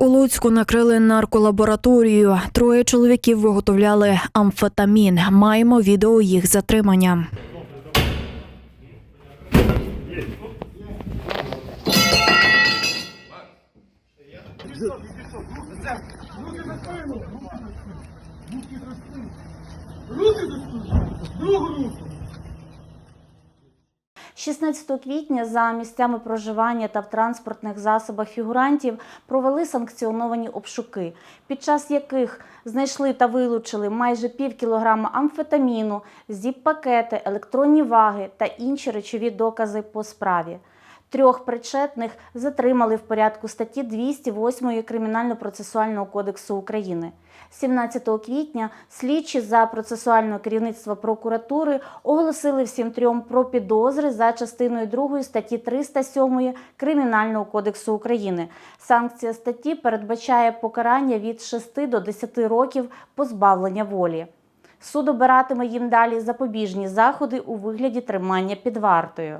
У Луцьку накрили нарколабораторію. Троє чоловіків виготовляли амфетамін. Маємо відео їх затримання. Руки! Другу руку! 16 квітня за місцями проживання та в транспортних засобах фігурантів провели санкціоновані обшуки, під час яких знайшли та вилучили майже пів кілограма амфетаміну, зіп-пакети, електронні ваги та інші речові докази по справі. Трьох причетних затримали в порядку статті 208 Кримінально-процесуального кодексу України. 17 квітня слідчі за процесуального керівництва прокуратури оголосили всім трьом про підозри за частиною 2 статті 307 Кримінального кодексу України. Санкція статті передбачає покарання від 6 до 10 років позбавлення волі. Суд обиратиме їм далі запобіжні заходи у вигляді тримання під вартою.